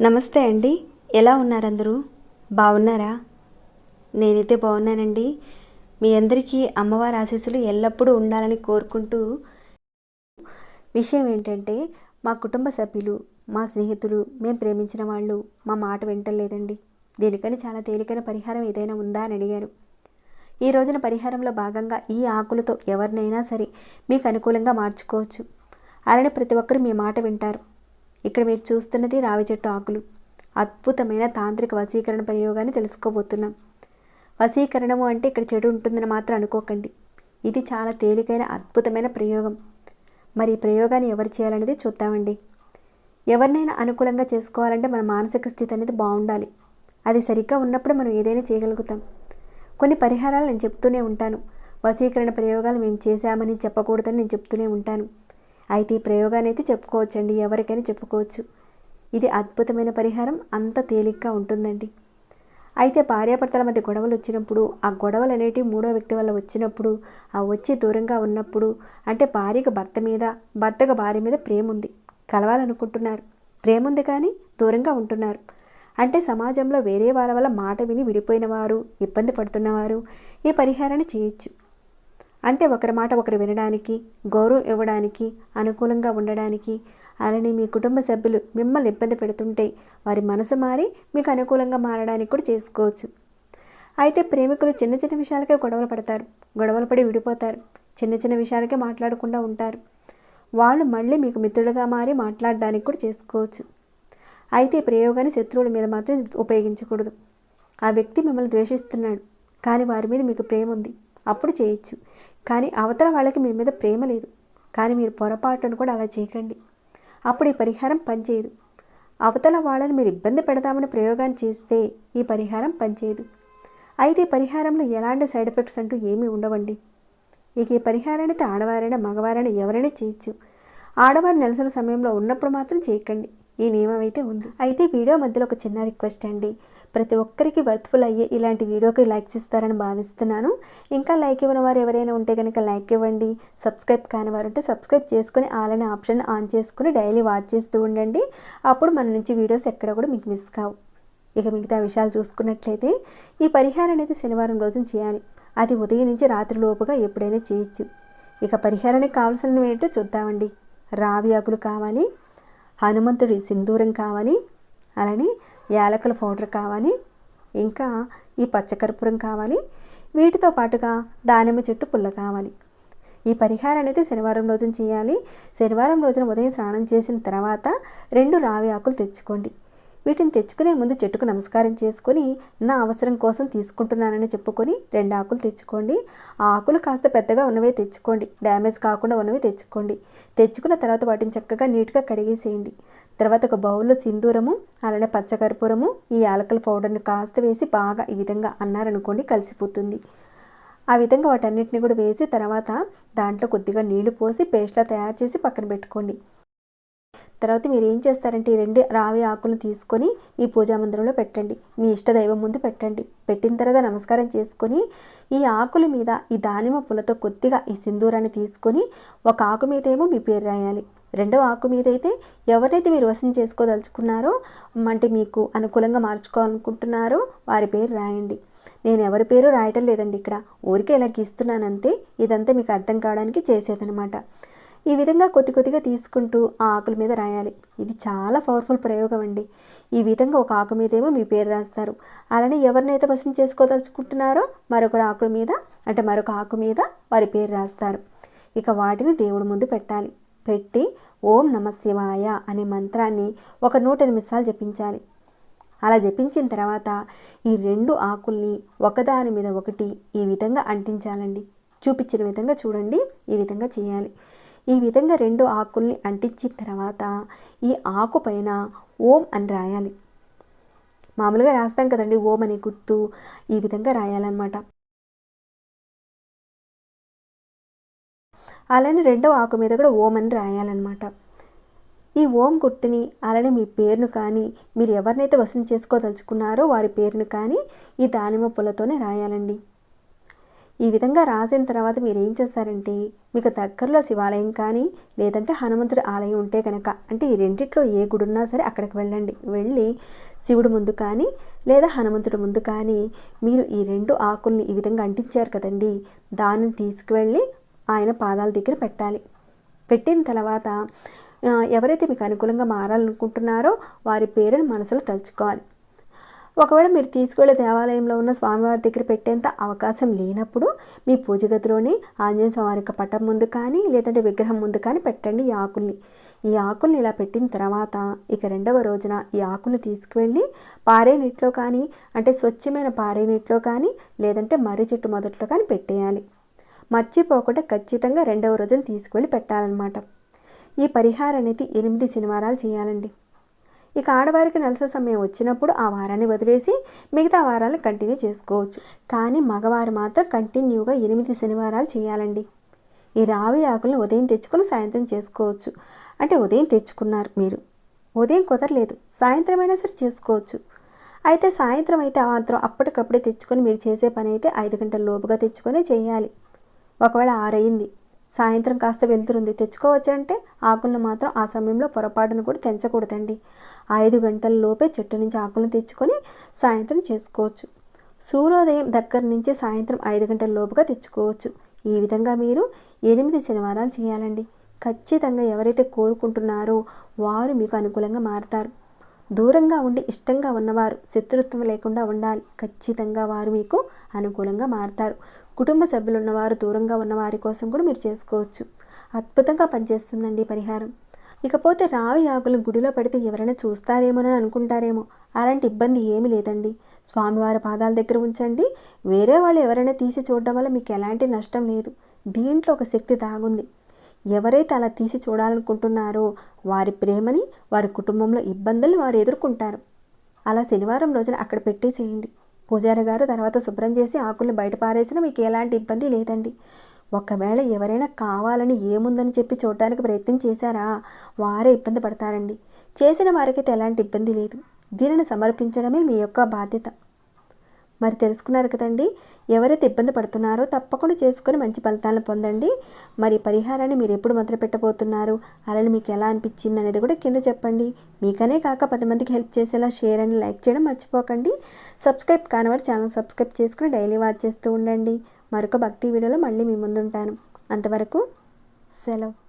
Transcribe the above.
నమస్తే అండి. ఎలా ఉన్నారందరూ? బాగున్నారా నేనైతే బాగున్నానండి మీ అందరికీ అమ్మవారి ఆశీస్సులు ఎల్లప్పుడూ ఉండాలని కోరుకుంటూ విషయం ఏంటంటే మా కుటుంబ సభ్యులు మా స్నేహితులు మేము ప్రేమించిన వాళ్ళు మా మాట వింటలేదండి. దీనికని చాలా తేలికైన పరిహారం ఏదైనా ఉందా అని అడిగారు. ఈ రోజున పరిహారంలో భాగంగా ఈ ఆకులతో ఎవరినైనా సరే మీకు అనుకూలంగా మార్చుకోవచ్చు. అలానే ప్రతి ఒక్కరు మీ మాట వింటారు. ఇక్కడ మీరు చూస్తున్నది రావి చెట్టు ఆకులు. అద్భుతమైన తాంత్రిక వశీకరణ ప్రయోగాన్ని తెలుసుకోబోతున్నాం. వశీకరణము అంటే ఇక్కడ చెడు ఉంటుందని మాత్రం అనుకోకండి. ఇది చాలా తేలికైన అద్భుతమైన ప్రయోగం. మరి ఈ ప్రయోగాన్ని ఎవరు చేయాలనేది చూద్దామండి. ఎవరినైనా అనుకూలంగా చేసుకోవాలంటే మన మానసిక స్థితి అనేది బాగుండాలి. అది సరిగ్గా ఉన్నప్పుడు మనం ఏదైనా చేయగలుగుతాం. కొన్ని పరిహారాలు నేను చెప్తూనే ఉంటాను. వశీకరణ ప్రయోగాలు మేము చేశామని చెప్పకూడదని నేను చెప్తూనే ఉంటాను. అయితే ఈ ప్రయోగాన్ని అయితే చెప్పుకోవచ్చండి. ఎవరికైనా చెప్పుకోవచ్చు. ఇది అద్భుతమైన పరిహారం. అంత తేలిగ్గా ఉంటుందండి. అయితే భార్యాభర్తల మధ్య గొడవలు వచ్చినప్పుడు ఆ గొడవలు అనేటివి మూడో వ్యక్తి వల్ల వచ్చినప్పుడు ఆ వచ్చి దూరంగా ఉన్నప్పుడు అంటే భార్యకు భర్త మీద భర్తకు భార్య మీద ప్రేమ ఉంది కలవాలనుకుంటున్నారు. ప్రేమ ఉంది కానీ దూరంగా ఉంటున్నారు. అంటే సమాజంలో వేరే వాళ్ళ వల్ల మాట విని విడిపోయిన వారు ఇబ్బంది పడుతున్నవారు ఈ పరిహారాన్ని చేయొచ్చు. అంటే ఒకరి మాట ఒకరు వినడానికి గౌరవం ఇవ్వడానికి అనుకూలంగా ఉండడానికి అలానే మీ కుటుంబ సభ్యులు మిమ్మల్ని ఇబ్బంది పెడుతుంటే వారి మనసు మారి మీకు అనుకూలంగా మారడానికి కూడా చేసుకోవచ్చు. అయితే ప్రేమికులు చిన్న చిన్న విషయాలకే గొడవలు పడతారు గొడవలు పడి విడిపోతారు చిన్న చిన్న విషయాలకే మాట్లాడకుండా ఉంటారు. వాళ్ళు మళ్ళీ మీకు మిత్రులుగా మారి మాట్లాడడానికి కూడా చేసుకోవచ్చు. అయితే ఈ ప్రయోగాన్ని శత్రువుల మీద మాత్రం ఉపయోగించకూడదు. ఆ వ్యక్తి మిమ్మల్ని ద్వేషిస్తున్నాడు. కానీ వారి మీద మీకు ప్రేమ ఉంది. అప్పుడు చేయొచ్చు. కానీ అవతల వాళ్ళకి మీ మీద ప్రేమ లేదు. కానీ మీరు పొరపాటును కూడా అలా చేయకండి. అప్పుడు ఈ పరిహారం పనిచేయదు. అవతల వాళ్ళని మీరు ఇబ్బంది పెడదామని ప్రయోగాన్ని చేస్తే ఈ పరిహారం పనిచేయదు. అయితే ఈ పరిహారంలో ఎలాంటి సైడ్ ఎఫెక్ట్స్ అంటూ ఏమీ ఉండవండి. ఇక ఈ పరిహారాన్ని అయితే ఆడవారైనా మగవారైనా ఎవరైనా చేయొచ్చు. ఆడవారు నెలసరి సమయంలో ఉన్నప్పుడు మాత్రం చేయకండి. ఈ నియమం అయితే ఉంది. అయితే వీడియో మధ్యలో ఒక చిన్న రిక్వెస్ట్ అండి. ప్రతి ఒక్కరికి వర్త్ఫుల్ అయ్యే ఇలాంటి వీడియోకి లైక్స్ ఇస్తారని భావిస్తున్నాను. ఇంకా లైక్ ఇవ్వని వారు ఎవరైనా ఉంటే కనుక లైక్ ఇవ్వండి. సబ్స్క్రైబ్ కాని వారు ఉంటే సబ్స్క్రైబ్ చేసుకుని ఆలనే ఆప్షన్ ఆన్ చేసుకుని డైలీ వాచ్ చేస్తూ ఉండండి. అప్పుడు మన నుంచి వీడియోస్ ఎక్కడ కూడా మీకు మిస్ కావు. ఇక మిగతా విషయాలు చూసుకున్నట్లయితే ఈ పరిహారం అనేది శనివారం రోజున చేయాలి. అది ఉదయం నుంచి రాత్రి లోపుగా ఎప్పుడైనా చేయొచ్చు. ఇక పరిహారానికి కావాల్సినవి ఏంటో చూద్దామండి. రావి ఆకులు కావాలి. హనుమంతుడి సింధూరం కావాలి అలానే యాలకుల పౌడర్ కావాలి ఇంకా ఈ పచ్చకర్పూరం కావాలి. వీటితో పాటుగా దానిమ్మ చెట్టు పుల్ల కావాలి. ఈ పరిహారం అనేది శనివారం రోజున చేయాలి. శనివారం రోజున ఉదయం స్నానం చేసిన తర్వాత రెండు రావి ఆకులు తెచ్చుకోండి. వీటిని తెచ్చుకునే ముందు చెట్టుకు నమస్కారం చేసుకొని నా అవసరం కోసం తీసుకుంటున్నానని చెప్పుకొని రెండు ఆకులు తెచ్చుకోండి. ఆ ఆకులు కాస్త పెద్దగా ఉన్నవే తెచ్చుకోండి. డ్యామేజ్ కాకుండా ఉన్నవి తెచ్చుకోండి. తెచ్చుకున్న తర్వాత వాటిని చక్కగా నీట్గా కడిగేసేయండి. తర్వాత ఒక బౌల్లో సింధూరము అలానే పచ్చకర్పూరము ఈ యాలకల పౌడర్ని కాస్త వేసి బాగా ఈ విధంగా అన్నారనుకోండి కలిసిపోతుంది. ఆ విధంగా వాటన్నిటిని కూడా వేసి తర్వాత దాంట్లో కొద్దిగా నీళ్ళు పోసి పేస్ట్లా తయారు చేసి పక్కన పెట్టుకోండి. తర్వాత మీరు ఏం చేస్తారంటే ఈ రెండు రావి ఆకులను తీసుకొని ఈ పూజా మందిరంలో పెట్టండి. మీ ఇష్ట దైవం ముందు పెట్టండి. పెట్టిన తర్వాత నమస్కారం చేసుకొని ఈ ఆకుల మీద ఈ దానిమ్మ పూలతో కొద్దిగా ఈ సింధూరాన్ని తీసుకొని ఒక ఆకు మీద ఏమో మీ పేరు రాయాలి. రెండవ ఆకు మీద అయితే ఎవరైతే మీరు వసం చేసుకోదలుచుకున్నారో అంటే మీకు అనుకూలంగా మార్చుకోవాలనుకుంటున్నారో వారి పేరు రాయండి. నేను ఎవరి పేరు రాయటం లేదండి ఇక్కడ. ఊరికే ఇలా గీస్తున్నానంతే. ఇదంతా మీకు అర్థం కావడానికి చేసేదనమాట ఈ విధంగా కొద్ది కొద్దిగా తీసుకుంటూ ఆ ఆకుల మీద రాయాలి. ఇది చాలా పవర్ఫుల్ ప్రయోగం అండి. ఈ విధంగా ఒక ఆకు మీదేమో మీ పేరు రాస్తారు. అలానే ఎవరినైతే వసం చేసుకోదలుచుకుంటున్నారో మరొకరు ఆకు మీద అంటే మరొక ఆకు మీద వారి పేరు రాస్తారు. ఇక వాటిని దేవుడి ముందు పెట్టాలి. పెట్టి ఓం నమ శివాయ అనే మంత్రాన్ని ఒక నూట ఎనిమిది సార్లు జపించాలి. అలా జపించిన తర్వాత ఈ రెండు ఆకుల్ని ఒకదాని మీద ఒకటి ఈ విధంగా అంటించాలండి. చూపించిన విధంగా చూడండి ఈ విధంగా చేయాలి. ఈ విధంగా రెండు ఆకుల్ని అంటించిన తర్వాత ఈ ఆకు పైన ఓం అని రాయాలి. మామూలుగా రాస్తాం కదండి ఓం అనే గుర్తు ఈ విధంగా రాయాలన్నమాట. అలానే రెండవ ఆకు మీద కూడా ఓం అని రాయాలన్నమాట. ఈ ఓం గుర్తుని అలానే మీ పేరును కానీ మీరు ఎవరినైతే వసూలు చేసుకోదలుచుకున్నారో వారి పేరును కానీ ఈ దానిమ్మ పూలతోనే రాయాలండి. ఈ విధంగా రాసిన తర్వాత మీరు ఏం చేస్తారంటే మీకు దగ్గరలో శివాలయం కానీ లేదంటే హనుమంతుడి ఆలయం ఉంటే కనుక అంటే ఈ రెండిట్లో ఏ గుడి ఉన్నా సరే అక్కడికి వెళ్ళండి. వెళ్ళి శివుడు ముందు కానీ లేదా హనుమంతుడి ముందు కానీ మీరు ఈ రెండు ఆకుల్ని ఈ విధంగా అంటించారు కదండి దానిని తీసుకువెళ్ళి ఆయన పాదాల దగ్గర పెట్టాలి. పెట్టిన తర్వాత ఎవరైతే మీకు అనుకూలంగా మారాలనుకుంటున్నారో వారి పేరును మనసులో తలుచుకోవాలి. ఒకవేళ మీరు తీసుకువెళ్ళే దేవాలయంలో ఉన్న స్వామివారి దగ్గర పెట్టేంత అవకాశం లేనప్పుడు మీ పూజగతిలోని ఆంజనేయ స్వామి యొక్క పటం ముందు కానీ లేదంటే విగ్రహం ముందు కానీ పెట్టండి ఈ ఆకుల్ని. ఈ ఆకుల్ని ఇలా పెట్టిన తర్వాత ఇక రెండవ రోజున ఈ ఆకులు తీసుకువెళ్ళి పారే నీటిలో కానీ అంటే స్వచ్ఛమైన పారే నీటిలో కానీ లేదంటే మర్రి చెట్టు మొదట్లో కానీ పెట్టేయాలి. మర్చిపోకుండా ఖచ్చితంగా రెండవ రోజున తీసుకువెళ్ళి పెట్టాలన్నమాట. ఈ పరిహారం అనేది ఎనిమిది శనివారాలు చేయాలండి. ఇక ఆడవారికి నెలస సమయం వచ్చినప్పుడు ఆ వారాన్ని వదిలేసి మిగతా వారాలను కంటిన్యూ చేసుకోవచ్చు. కానీ మగవారు మాత్రం కంటిన్యూగా ఎనిమిది శనివారాలు చేయాలండి. ఈ రావి ఆకులను ఉదయం తెచ్చుకొని సాయంత్రం చేసుకోవచ్చు. అంటే ఉదయం తెచ్చుకున్నారు మీరు. ఉదయం కుదరలేదు. సాయంత్రం అయినా సరే చేసుకోవచ్చు. అయితే సాయంత్రం అయితే మాత్రం అప్పటికప్పుడే తెచ్చుకొని మీరు చేసే పని అయితే ఐదు గంటల లోపుగా తెచ్చుకొని చేయాలి. ఒకవేళ ఆరయింది. సాయంత్రం కాస్త వెళ్తురుంది తెచ్చుకోవచ్చంటే ఆకులను మాత్రం ఆ సమయంలో పొరపాటును కూడా తెంచకూడదండి. ఐదు గంటల లోపే చెట్టు నుంచి ఆకులను తెచ్చుకొని సాయంత్రం చేసుకోవచ్చు. సూర్యోదయం దగ్గర నుంచి సాయంత్రం ఐదు గంటల లోపుగా తెచ్చుకోవచ్చు. ఈ విధంగా మీరు ఎనిమిది శనివారాలు చేయాలండి. ఖచ్చితంగా ఎవరైతే కోరుకుంటున్నారో వారు మీకు అనుకూలంగా మారతారు. దూరంగా ఉండి ఇష్టంగా ఉన్నవారు శత్రుత్వం లేకుండా ఉండాలి. ఖచ్చితంగా వారు మీకు అనుకూలంగా మారతారు. కుటుంబ సభ్యులు ఉన్నవారు దూరంగా ఉన్న వారి కోసం కూడా మీరు చేసుకోవచ్చు. అద్భుతంగా పనిచేస్తుందండి పరిహారం. ఇకపోతే రావి ఆకులు గుడిలో పెడితే ఎవరైనా చూస్తారేమోనని అనుకుంటారేమో. అలాంటి ఇబ్బంది ఏమీ లేదండి. స్వామివారి పాదాల దగ్గర ఉంచండి. వేరే వాళ్ళు ఎవరైనా తీసి చూడడం వల్ల మీకు ఎలాంటి నష్టం లేదు. దీంట్లో ఒక శక్తి దాగుంది. ఎవరైతే అలా తీసి చూడాలనుకుంటున్నారో వారి ప్రేమని వారి కుటుంబంలో ఇబ్బందుల్ని వారు ఎదుర్కొంటారు. అలా శనివారం రోజున అక్కడ పెట్టేసేయండి. పూజారి గారు తర్వాత శుభ్రం చేసి ఆకుల్ని బయట పారేసినా మీకు ఎలాంటి ఇబ్బంది లేదండి. ఒకవేళ ఎవరైనా కావాలని ఏముందని చెప్పి చూడటానికి ప్రయత్నం చేశారా? వారే ఇబ్బంది పడతారండి. చేసిన వారికైతే ఎలాంటి ఇబ్బంది లేదు. దీనిని సమర్పించడమే మీ యొక్క బాధ్యత. మరి తెలుసుకున్నారు కదండి ఎవరైతే ఇబ్బంది పడుతున్నారో తప్పకుండా చేసుకొని మంచి ఫలితాలను పొందండి. మరి పరిహారాన్ని మీరు ఎప్పుడు మొదలు పెట్టబోతున్నారు? అలానే మీకు ఎలా అనిపించింది అనేది కూడా కింద చెప్పండి. మీకనే కాక పది మందికి హెల్ప్ చేసేలా షేర్ అండ్ లైక్ చేయడం మర్చిపోకండి. సబ్స్క్రైబ్ కానివారు ఛానల్ సబ్స్క్రైబ్ చేసుకుని డైలీ వాచ్ చేస్తూ ఉండండి. మరొక భక్తి వీడియోలో మళ్ళీ మీ ముందుంటాను. అంతవరకు సెలవు.